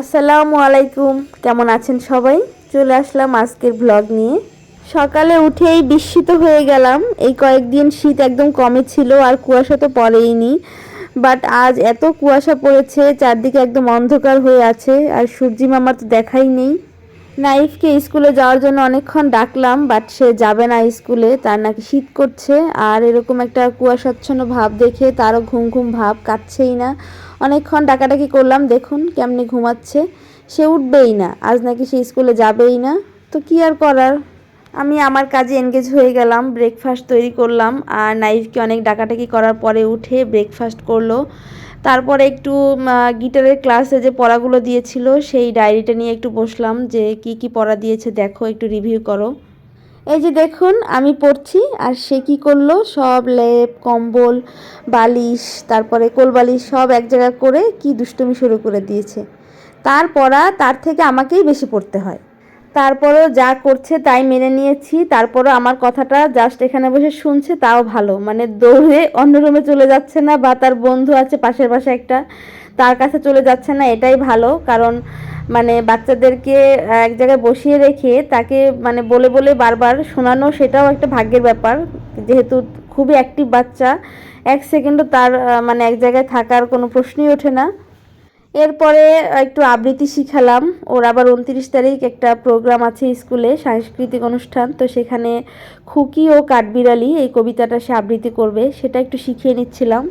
আসসালামু আলাইকুম। কেমন আছেন সবাই? চলে আসলাম আজকের ব্লগ নিয়ে। সকালে উঠেই বিস্মিত হয়ে গেলাম। এই কয়েকদিন শীত একদম কমে ছিল, আর কুয়াশা তো পড়েইনি। বাট আজ এত কুয়াশা পড়েছে, চারদিকে একদম অন্ধকার হয়ে আছে, আর সূর্যি মামা তো দেখাই নেই। নাইফকে স্কুলে যাওয়ার জন্য অনেকক্ষণ ডাকলাম বাট সে যাবে না স্কুলে, তার নাকি শীত করছে, আর এরকম একটা কুয়াশাচ্ছন্ন ভাব দেখে তারও ঘুম ঘুম ভাব কাটছেই না। অনেকক্ষণ ডাকাডাকি করলাম, দেখুন কেমনি ঘুমাচ্ছে। সে উঠবেই না, আজ নাকি সে স্কুলে যাবেই না। তো কি আর করার? আমি আমার কাজে এনগেজ হয়ে গেলাম ব্রেকফাস্ট তৈরি করলাম, আর নাইফকে অনেক ডাকাটাকি করার পরে উঠে ব্রেকফাস্ট করল। তারপরে একটু গিটারের ক্লাসে যে পড়াগুলো দিয়েছিল, সেই ডায়েরিটা নিয়ে একটু বসলাম যে কি কি পড়া দিয়েছে, দেখো, একটু রিভিউ করো। এই যে দেখুন, আমি পড়ছি, আর সে কি করল? সব লেপ, কম্বল, বালিশ, তারপরে কোল বালিশ সব এক জায়গা করে কি দুষ্টুমি শুরু করে দিয়েছে। তার পড়া তার থেকে আমাকেই বেশি পড়তে হয়। তারপরও যা করছে তাই মেনে নিয়েছি, তারপরও আমার কথাটা জাস্ট এখানে বসে শুনছে, তাও ভালো। মানে দৌড়ে অন্য রুমে চলে যাচ্ছে না, বা তার বন্ধু আছে পাশের পাশে একটা তার কাছে চলে যাচ্ছে না, এটাই ভালো। কারণ মানে বাচ্চাদেরকে এক জায়গায় বসিয়ে রেখে তাকে মানে বলে বলে বারবার শোনানো, সেটাও একটা ভাগ্যের ব্যাপার। যেহেতু খুবই অ্যাক্টিভ বাচ্চা, এক সেকেন্ডও তার মানে এক জায়গায় থাকার কোনো প্রশ্নই ওঠে না। এরপরে একটু আবৃত্তি শিখালাম। ওর আবার উনত্রিশ তারিখ একটা প্রোগ্রাম আছে স্কুলে, সাংস্কৃতিক অনুষ্ঠান। তো সেখানে খুকি ও কাঠবিড়ালি এই কবিতাটা সে আবৃত্তি করবে, সেটা একটু শিখিয়ে নিচ্ছিলাম।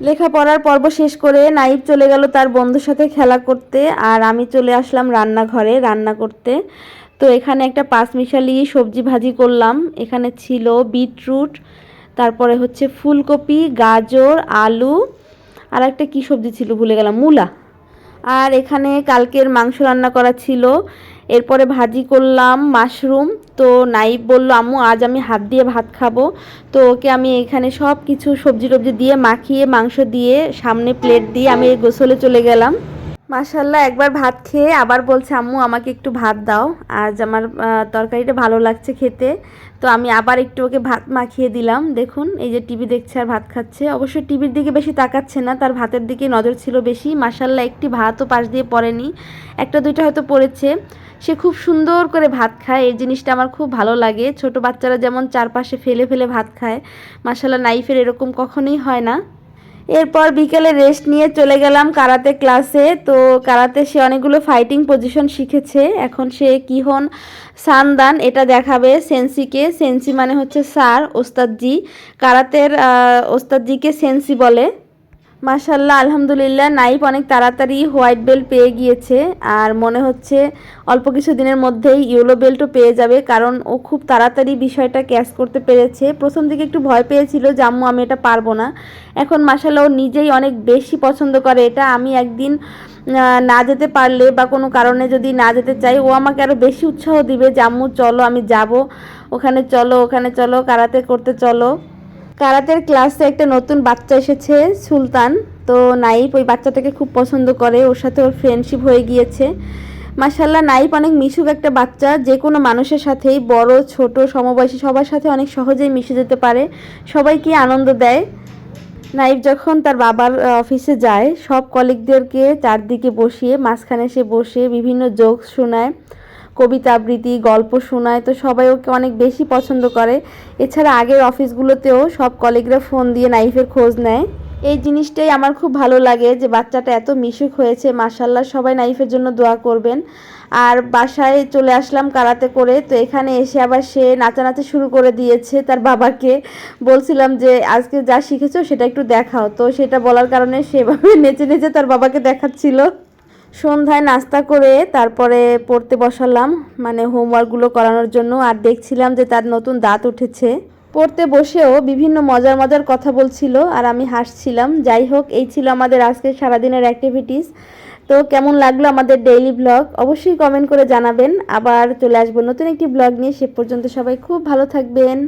লেখাপড়ার পর্ব শেষ করে নাইব চলে গেল তার বন্ধুর সাথে খেলা করতে, আর আমি চলে আসলাম রান্নাঘরে রান্না করতে। তো এখানে একটা পাঁচ মিশালি সবজি ভাজি করলাম। এখানে ছিল বিটরুট, তারপরে হচ্ছে ফুলকপি, গাজর, আলু, আর একটা কী সবজি ছিল ভুলে গেলাম, মূলা। আর এখানে কালকের মাংস রান্না করা ছিল। এরপরে ভাজি করলাম মাশরুম। তো নাইব বলল, আম্মু, আজ আমি হাত দিয়ে ভাত খাব। তো ওকে আমি এখানে সব কিছু সবজি টবজি দিয়ে মাখিয়ে, মাংস দিয়ে সামনে প্লেট দিয়ে আমি গোসলে চলে গেলাম। মাশাল্লাহ একবার ভাত খেয়ে আবার বলছে, আম্মু, আমাকে একটু ভাত দাও। আজ আমার তরকারিটা ভালো লাগছে খেতে। তো আমি আবার একটু ওকে ভাত মাখিয়ে দিলাম। দেখুন, এই যে টিভি দেখছে আর ভাত খাচ্ছে। অবশ্য টিভির দিকে বেশি তাকাচ্ছে না, তার ভাতের দিকে নজর ছিল বেশি। মাসাল্লাহ একটি ভাতও পাশ দিয়ে পড়েনি। একটা দুইটা হয়তো পড়েছে। সে খুব সুন্দর করে ভাত খায়। এই জিনিসটা আমার খুব ভালো লাগে। ছোট বাচ্চারা যেমন চারপাশে ফেলে ফেলে ভাত খায় মাসাল্লাহ নাইফের এরকম কখনোই হয় না। এরপর বিকেলে রেস্ট নিয়ে চলে গেলাম কারাতে ক্লাসে। তো কারাতে সে অনেকগুলো ফাইটিং পজিশন শিখেছে। এখন সে কি হন সানদান, এটা দেখাবে সেন্সিকে। সেন্সি মানে হচ্ছে স্যার, ওস্তাদজি। কারাতের ওস্তাদজিকে সেন্সি বলে। মাশাল্লাহ আলহামদুলিল্লাহ, নাইফ অনেক তাড়াতাড়ি হোয়াইট বেল্ট পেয়ে গিয়েছে। আর মনে হচ্ছে অল্প কিছু দিনের মধ্যেই ইয়েলো বেল্টও পেয়ে যাবে, কারণ ও খুব তাড়াতাড়ি বিষয়টা ক্যাচ করতে পেরেছে। প্রথম দিকে একটু ভয় পেয়েছিল যে, আম্মু, আমি এটা পারব না। এখন মাশাল্লাহ ও নিজেই অনেক বেশি পছন্দ করে এটা। আমি একদিন না যেতে পারলে বা কোনো কারণে যদি না যেতে চাই, ও আমাকে আরও বেশি উৎসাহ দিবে জাম্মু চলো, আমি যাব। ওখানে চলো ওখানে চলো, কারাতে করতে চলো। কারাতের ক্লাসে একটা নতুন বাচ্চা এসেছে, সুলতান। তো নাইপ ওই বাচ্চাটাকে খুব পছন্দ করে, ওর সাথে ওর ফ্রেন্ডশিপ হয়ে গিয়েছে। মাসাল্লাহ নাইপ অনেক মিশুক একটা বাচ্চা, যে কোনো মানুষের সাথেই বড়, ছোট, সমবয়সী, সবার সাথে অনেক সহজেই মিশে যেতে পারে, সবাইকে আনন্দ দেয়। নাইফ যখন তার বাবার অফিসে যায়, সব কলিগদেরকে চারদিকে বসিয়ে, মাঝখানে সে বসে বিভিন্ন জোকস শোনায়। কবিতা আবৃত্তি, গল্প শোনায়, তো সবাই ওকে অনেক বেশি পছন্দ করে। এছাড়া আগের অফিসগুলোতেও সব কলিগরা ফোন দিয়ে নাইফের খোঁজ নেয়। এই জিনিসটাই আমার খুব ভালো লাগে যে বাচ্চাটা এত মিশুক হয়েছে মাসাল্লাহ সবাই নাইফের জন্য দোয়া করবেন। আর বাসায় চলে আসলাম কারাতে করে, তো এখানে এসে আবার সে নাচানাচি শুরু করে দিয়েছে তার বাবাকে। বলছিলাম যে, আজকে যা শিখেছো সেটা একটু দেখাও। তো সেটা বলার কারণে সেভাবে নেচে নেচে তার বাবাকে দেখাচ্ছিল। সন্ধ্যায় নাস্তা করে তারপরে পড়তে বসালাম মানে হোমওয়ার্কগুলো করানোর জন্য। আর দেখছিলাম যে তার নতুন দাঁত উঠেছে। পড়তে বসেও বিভিন্ন মজার মজার কথা বলছিল আর আমি হাসছিলাম। যাই হোক, এই ছিল আমাদের আজকের সারাদিনের অ্যাক্টিভিটিস তো কেমন লাগল আমাদের ডেইলি ব্লগ অবশ্যই কমেন্ট করে জানাবেন। আবার চলে আসব নতুন একটি ব্লগ নিয়ে। সে পর্যন্ত সবাই খুব ভালো থাকবেন।